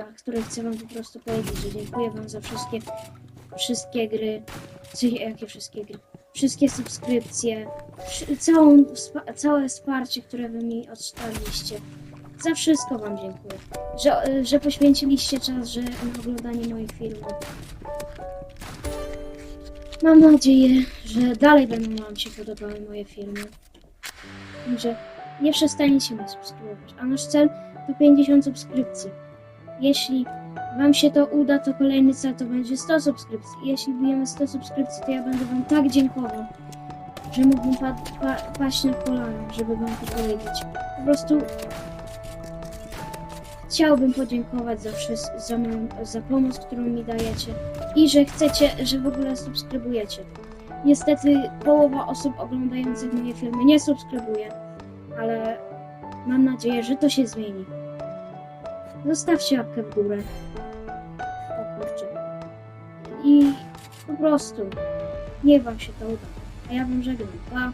które chcę wam po prostu powiedzieć, że dziękuję wam za wszystkie, wszystkie gry, jakie wszystkie gry, wszystkie subskrypcje, całą, całe wsparcie, które wy mi odstaliście. Za wszystko wam dziękuję, że, że poświęciliście czas że, na oglądanie moich filmów. Mam nadzieję, że dalej będą wam się podobały moje filmy. Że nie przestaniecie mnie subskrybować, a nasz cel to 50 subskrypcji. Jeśli Wam się to uda, to kolejny cel to będzie 100 subskrypcji. Jeśli bijemy 100 subskrypcji, to ja będę Wam tak dziękował, że mógłbym pa pa paść na kolana, żeby Wam to powiedzieć. Po prostu chciałbym podziękować za, za, moją, za pomoc, którą mi dajecie i że chcecie, że w ogóle subskrybujecie. Niestety połowa osób oglądających moje filmy nie subskrybuje, ale mam nadzieję, że to się zmieni. Zostawcie łapkę w górę. O kurczę. I po prostu niech wam się to uda. A ja wam żegnam. Pa.